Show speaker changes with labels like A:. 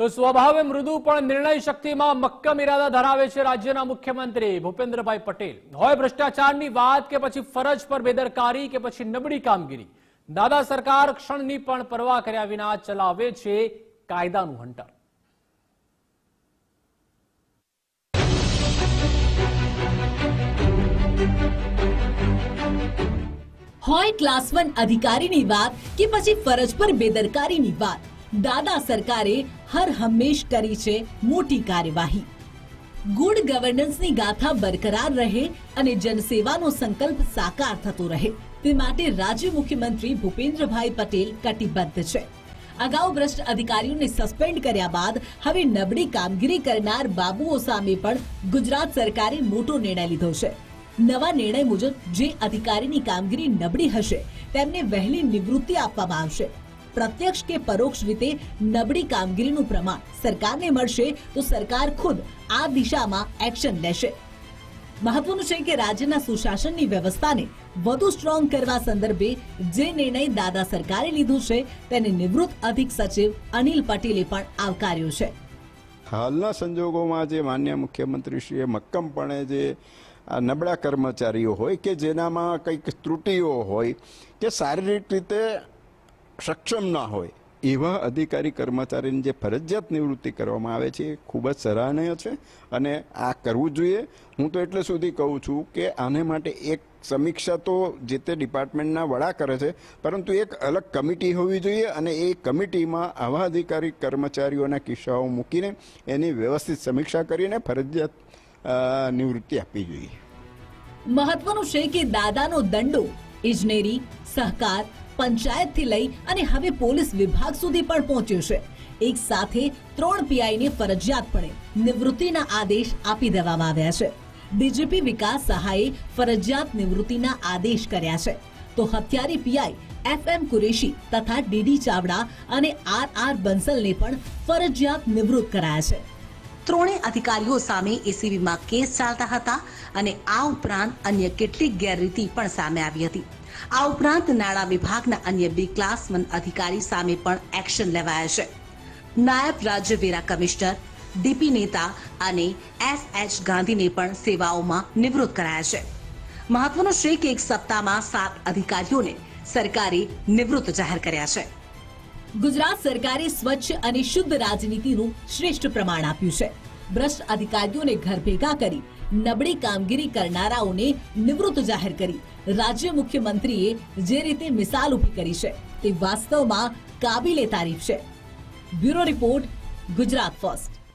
A: તો સ્વભાવે મૃદુ પણ નિર્ણય શક્તિમાં મક્કમ ઇરાદા ધરાવે છે રાજ્યના મુખ્યમંત્રી ભૂપેન્દ્રભાઈ પટેલ. હોય ભ્રષ્ટાચારની વાત કે પછી ફરજ પર બેદરકારી કે પછી નબળી કામગીરી. દાદા સરકાર ક્ષણની પણ પરવા કર્યા વિના ચલાવે છે કાયદાનું હંટર.
B: હોય ક્લાસ વન અધિકારીની વાત કે પછી ફરજ પર બેદરકારીની વાત. દાદા સરકારે હર હંમેશ કરી છે મોટી કાર્યવાહી. ગુડ ગવર્નન્સની ગાથા બરકરાર રહે અને જનસેવાનો સંકલ્પ સાકાર થતો રહે. તે માટે રાજ્ય મુખ્યમંત્રી ભૂપેન્દ્રભાઈ પટેલ કટિબદ્ધ છે. અગાઉ ભ્રષ્ટ અધિકારીઓને સસ્પેન્ડ કર્યા બાદ હવે નબળી કામગીરી કરનાર બાબુઓ સામે પણ ગુજરાત સરકારે મોટો નિર્ણય લીધો છે. નવા નિર્ણય મુજબ જે અધિકારીની કામગીરી નબળી હશે, તેમને વહેલી નિવૃત્તિ આપવામાં આવશે. પ્રત્યક્ષ કે પરોક્ષ રીતે નબળી કામગીરીનું પ્રમાણ. સરકારને મળશે તો સરકાર ખુદ આ દિશામાં એક્શન લેશે. મહત્વનું છે કે રાજ્યના સુશાસનની વ્યવસ્થાને વધુ સ્ટ્રોંગ કરવા સંદર્ભે જે નિર્ણય દાદા સરકારે લીધો છે તેને નિવૃત્ત અધિક સચિવ અનિલ પટેલે પણ આવકાર્યો છે.
C: હાલના સંજોગોમાં જે માન્ય મુખ્યમંત્રીશ્રીએ મક્કમપણે જે આ નબળા કર્મચારીઓ હોય કે જેનામાં કંઈક ત્રુટીઓ હોય, કે શારીરિક રીતે સક્ષમ ના હોય. એવા અધિકારી કર્મચારીની જે ફરજિયાત નિવૃત્તિ કરવામાં આવે છે, એ ખૂબ જ સરાહનીય છે અને આ કરવું જોઈએ. હું તો એટલે સુધી કહું છું કે આને માટે એક સમીક્ષા તો જે તે ડિપાર્ટમેન્ટના વડા કરે છે, પરંતુ એક અલગ કમિટી હોવી જોઈએ અને એ કમિટીમાં આવા અધિકારી કર્મચારીઓના કિસ્સાઓ મૂકીને એની વ્યવસ્થિત સમીક્ષા કરીને ફરજિયાત નિવૃત્તિ આપવી જોઈએ.
B: મહત્વનું છે કે દાદાનો દંડો, ઇજનેરી, સહકાર પંચાયતથી લઈ અને હવે પોલીસ વિભાગ સુધી પણ પહોંચ્યો છે. એક સાથે ત્રણ પીઆઈને ફરજિયાતપણે નિવૃત્તિના આદેશ આપી દેવામાં આવ્યા છે. ડીજીપી વિકાસ સહાયે ફરજિયાત નિવૃત્તિના આદેશ કર્યા છે. તો હથિયારી પીઆઈ એફ એમ કુરેશી તથા ડીડી ચાવડા અને આર આર બંસલને પણ ફરજિયાત નિવૃત્ત કરાયા છે.
D: ત્રણેય અધિકારીઓ સામે એસીબીમાં કેસ ચાલતા હતા અને આ ઉપરાંત અન્ય કેટલીક ગેરરીતિ પણ સામે આવી હતી. આ ઉપરાંત નાણાં વિભાગના અન્ય બે ક્લાસ વન અધિકારી સામે પણ એક્શન લેવાયા છે. નાયબ રાજ્ય વેરા કમિશનર, ડીપી નેતા અને એસ એચ ગાંધીને પણ સેવાઓમાં નિવૃત્ત કરાયા છે. મહત્વનું છે કે એક સપ્તાહમાં સાત અધિકારીઓને સરકારે નિવૃત્ત જાહેર કર્યા છે.
B: ગુજરાત સરકારે સ્વચ્છ અને શુદ્ધ રાજનીતિનું શ્રેષ્ઠ પ્રમાણ આપ્યું છે. ભ્રષ્ટ અધિકારીઓને ઘર ભેગા કરી, નબળી કામગીરી કરનારાઓને નિવૃત્ત જાહેર કરી. રાજ્ય મુખ્યમંત્રીએ જે રીતે મિસાલ ઊભી કરી છે, તે વાસ્તવમાં કાબિલે તારીફ છે. Bureau report Gujarat first.